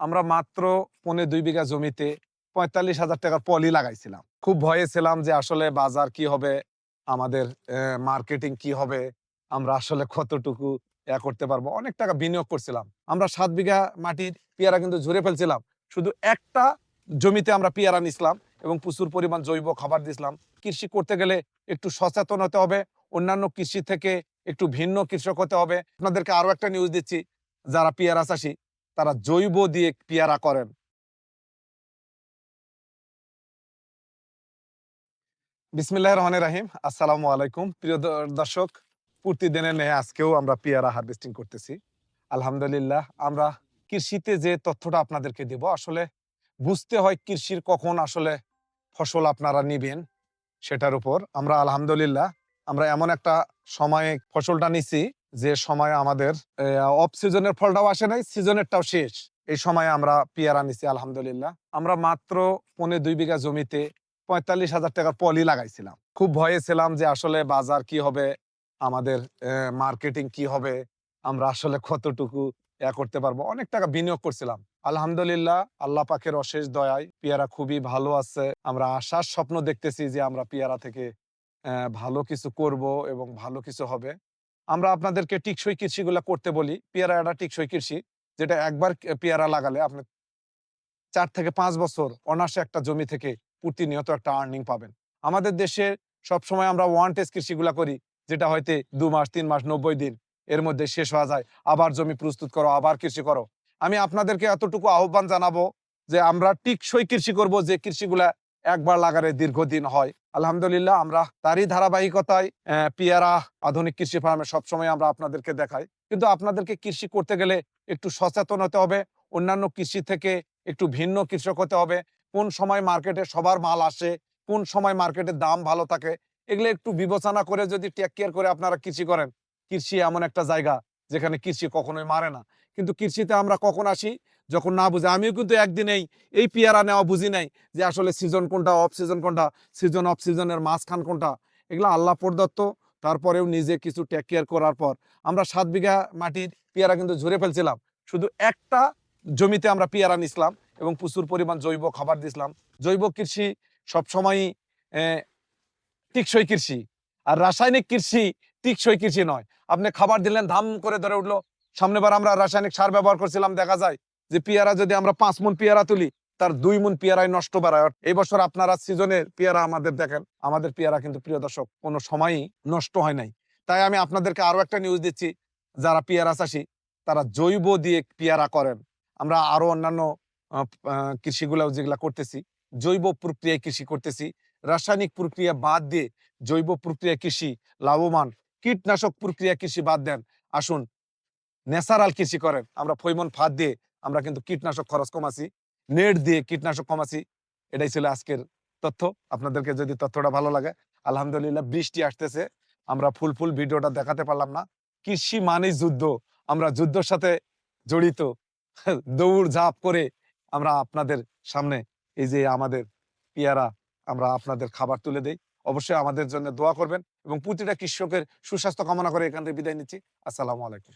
আমরা মাত্র পনে দুই বিঘা জমিতে পঁয়তাল্লিশ হাজার টাকার পলি লাগাইছিলাম। খুব ভয়ে ছিলাম যে আসলে বাজার কি হবে, আমাদের মার্কেটিং কি হবে, আমরা আসলে কতটুকু এ করতে পারব। অনেক টাকা বিনিয়োগ করছিলাম। আমরা সাত বিঘা মাটির পেয়ারা কিন্তু ঝরে ফেলছিলাম। শুধু একটা জমিতে আমরা পেয়ারা নিছিলাম এবং প্রচুর পরিমাণ জৈব খাবার দিছিলাম। কৃষি করতে গেলে একটু সচেতন হতে হবে, অন্যান্য কৃষি থেকে একটু ভিন্ন কৃষক হতে হবে। আপনাদেরকে আরও একটা নিউজ দিচ্ছি, যারা পেয়ারা চাষি তারা জৈব দিয়ে পেয়ারা করেন। বিসমিল্লাহ রহমান রাহিম। আসসালামু আলাইকুম। প্রিয় দর্শক, প্রতিদিনের নেয় আজকেও আমরা পেয়ারা হারভেস্টিং করতেছি। আলহামদুলিল্লাহ, আমরা কৃষিতে যে তথ্যটা আপনাদেরকে দেব, আসলে বুঝতে হয় কৃষির কখন আসলে ফসল আপনারা নিবেন সেটার উপর। আমরা আলহামদুলিল্লাহ, আমরা এমন একটা সময়ে ফসলটা নিছি যে সময় আমাদের অফ সিজনের ফলটাও আসে নাই সিজনেরটাও শেষ। এই সময় আমরা পেয়ারা নিছি, আলহামদুলিল্লাহ। আমরা মাত্র পনে দুই বিঘা জমিতে পঁয়তাল্লিশ হাজার টাকার পলি লাগাইছিলাম। খুব ভয়ে ছিলাম যে আসলে বাজার কি হবে, আমাদের মার্কেটিং কি হবে, আমরা আসলে কতটুকু এ করতে পারব। অনেক টাকা বিনিয়োগ করছিলাম। আলহামদুলিল্লাহ, আল্লাহ পাকের অশেষ দয়ায় পেয়ারা খুবই ভালো আছে। আমরা আশার স্বপ্ন দেখতেছি যে আমরা পেয়ারা থেকে ভালো কিছু করব এবং ভালো কিছু হবে। আমরা আপনাদেরকে টিকসই কৃষিগুলা করতে বলি। পেয়ারা একটা টিকসই কৃষি, যেটা একবার পেয়ারা লাগালে আপনি চার থেকে পাঁচ বছর অনার্সে একটা জমি থেকে প্রতিনিয়ত একটা আর্নিং পাবেন। আমাদের দেশে সবসময় আমরা ওয়ান টেস্ট কৃষিগুলা করি, যেটা হয়তো দু মাস, তিন মাস, নব্বই দিন এর মধ্যে শেষ হওয়া যায়। আবার জমি প্রস্তুত করো, আবার কৃষি করো। আমি আপনাদেরকে এতটুকু আহ্বান জানাব যে আমরা টিকসই কৃষি করব, যে কৃষিগুলা একবার লাগালে দীর্ঘদিন হয়। আলহামদুলিল্লাহ, আমরা তারই ধারাবাহিকতায় পেয়ারা, আধুনিক কৃষি ফার্মে সবসময় আমরা আপনাদেরকে দেখাই। কিন্তু আপনাদেরকে কৃষি করতে গেলে একটু সচেতন হতে হবে, অন্যান্য কৃষি থেকে একটু ভিন্ন কৃষক হতে হবে। কোন সময় মার্কেটে সবার মাল আসে, কোন সময় মার্কেটে দাম ভালো থাকে, এগুলো একটু বিবেচনা করে যদি টেক কেয়ার করে আপনারা কৃষি করেন। কৃষি এমন একটা জায়গা যেখানে কৃষি কখনোই মারে না। কিন্তু কৃষিতে আমরা কখন আসি? যখন না বুঝে, আমিও কিন্তু একদিনেই এই পেয়ারা নেওয়া বুঝি নাই যে আসলে সিজন কোনটা অফ সিজন কোনটা সিজন অফ সিজনের মাঝখান কোনটা। এগুলো আল্লাহ প্রদত্ত, তারপরেও নিজে কিছু টেক কেয়ার করার পর। আমরা সাত বিঘা মাটির পেয়ারা কিন্তু ঝরে ফেলছিলাম। শুধু একটা জমিতে আমরা পেয়ারা নিছিলাম এবং প্রচুর পরিমাণ জৈব খাবার দিছিলাম। জৈব কৃষি সবসময়ই টিকসই কৃষি। আর রাসায়নিক কৃষি টিকসই কৃষি নয়। আপনি খাবার দিলেন, ধাম করে ধরে উঠল। সামনেবার আমরা রাসায়নিক সার ব্যবহার করছিলাম, দেখা যায়। যে পেয়ারা যদি আমরা পাঁচ মন পেয়ারা তুলি, তার দুই মন পেয়ারায় নষ্ট বেড়ায়। এই বছর আপনারা সিজনের পেয়ারা আমাদের দেখেন, আমাদের পেয়ারা কিন্তু প্রিয় দর্শক, কোনো সময়ই নষ্ট হয় নাই। তাই আমি আপনাদেরকে আরও একটা নিউজ দিচ্ছি, যারা পেয়ারা চাষি, তারা জৈব দিয়ে পেয়ারা করেন। আমরা আরও অন্যান্য কৃষিগুলো যেগুলা করতেছি, জৈব প্রক্রিয়ায় কৃষি করতেছি, রাসায়নিক প্রক্রিয়া বাদ দিয়ে জৈব প্রক্রিয়া কৃষি লাভবান, কীটনাশক প্রক্রিয়া কৃষি বাদ দেন। আসুন ন্যাচারাল কৃষি করেন। আমরা ফৈমন ফাঁদ দিয়ে আমরা কিন্তু কীটনাশক খরচ কমাছি নেট দিয়ে কীটনাশক কমাছি এটাই ছিল আজকের তথ্য। আপনাদেরকে যদি তথ্যটা ভালো লাগে, আলহামদুলিল্লাহ বৃষ্টি আসতেছে। আমরা ফুল ফুল ভিডিওটা দেখাতে পারলাম না। কৃষি মানেই যুদ্ধ। আমরা যুদ্ধের সাথে জড়িত। দৌড় ঝাঁপ করে আমরা আপনাদের সামনে, এই যে আমাদের পেয়ারা, আমরা আপনাদের খাবার তুলে দেই। অবশ্যই আমাদের জন্য দোয়া করবেন এবং প্রতিটা কৃষকের সুস্বাস্থ্য কামনা করে এখান থেকে বিদায় নিচ্ছি। আসসালামু আলাইকুম।